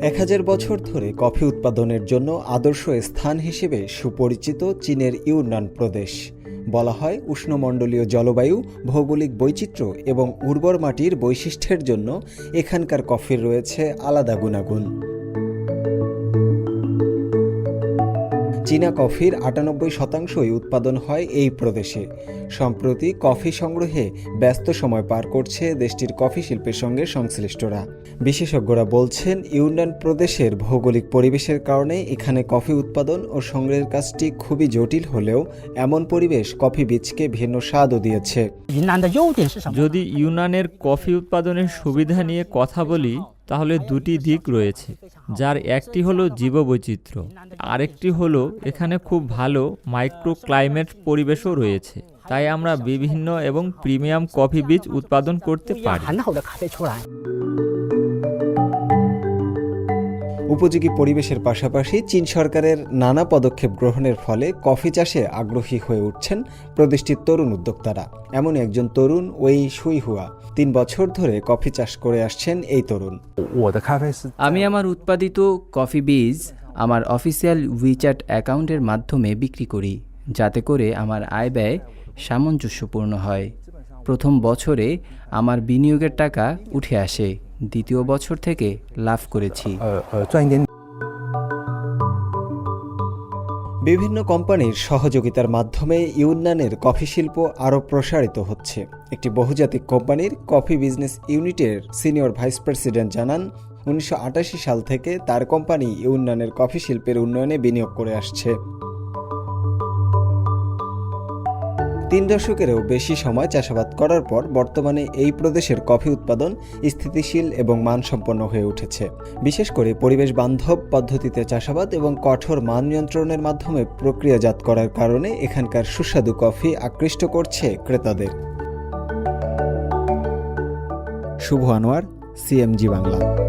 এক হাজার বছর ধরে কফি উৎপাদনের জন্য আদর্শ স্থান হিসেবে সুপরিচিত চীনের ইউনান প্রদেশ। বলা হয় উষ্ণমণ্ডলীয় জলবায়ু, ভৌগোলিক বৈচিত্র্য এবং উর্বর মাটির বৈশিষ্ট্যের জন্য এখানকার কফির রয়েছে আলাদা গুণাগুণ। চীনা কফির আটানব্বই শতাংশই উৎপাদন হয় এই প্রদেশে। সম্প্রতি কফি সংগ্রহে ব্যস্ত সময় পার করছে দেশটির কফি শিল্পের সঙ্গে সংশ্লিষ্টরা। বিশেষজ্ঞরা বলছেন ইউনান প্রদেশের ভৌগোলিক পরিবেশের কারণে এখানে কফি উৎপাদন ও সংগ্রহের কাজটি খুবই জটিল হলেও এমন পরিবেশ কফি বীজকে ভিন্ন স্বাদও দিয়েছে। যদি ইউনানের কফি উৎপাদনের সুবিধা নিয়ে কথা বলি তাহলে দুটি দিক রয়েছে যার একটি হলো জীববৈচিত্র্য আরেকটি হলো এখানে খুব ভালো মাইক্রো ক্লাইমেট পরিবেশও রয়েছে তাই আমরা বিভিন্ন এবং প্রিমিয়াম কফি বীজ উৎপাদন করতে 样 পারি। উপযোগী পরিবেশের পাশাপাশি চীন সরকারের নানা পদক্ষেপ গ্রহণের ফলে কফি চাষে আগ্রহী হয়ে উঠছেন প্রদেশটির তরুণ উদ্যোক্তারা। এমন একজন তরুণ, ওই সুই হুয়া। তিন বছর ধরে কফি চাষ করে আসছেন এই তরুণ। আমি আমার উৎপাদিত কফি বীজ আমার অফিসিয়াল উইচ্যাট অ্যাকাউন্টের মাধ্যমে বিক্রি করি, যাতে করে আমার আয় ব্যয় সামঞ্জস্যপূর্ণ হয়। প্রথম বছরে আমার বিনিয়োগের টাকা উঠে আসে। দ্বিতীয় বছর থেকে লাভ করেছি। বিভিন্ন কোম্পানির সহযোগিতার মাধ্যমে ইউনানের কফি শিল্প আরও প্রসারিত হচ্ছে। একটি বহুজাতিক কোম্পানির কফি বিজনেস ইউনিটের সিনিয়র ভাইস প্রেসিডেন্ট জানান উনিশশো আটাশি সাল থেকে তার কোম্পানি ইউনানের কফি শিল্পের উন্নয়নে বিনিয়োগ করে আসছে। তিন দশকেরও বেশি সময় চাষাবাদ করার পর বর্তমানে এই প্রদেশের কফি উৎপাদন স্থিতিশীল এবং মানসম্পন্ন হয়ে উঠেছে। বিশেষ করে পরিবেশ বান্ধব পদ্ধতিতে চাষাবাদ এবং কঠোর মান নিয়ন্ত্রণের মাধ্যমে প্রক্রিয়াজাত করার কারণে এখানকার সুস্বাদু কফি আকৃষ্ট করছে ক্রেতাদের। শুভ আনোয়ার, সিএমজি বাংলা।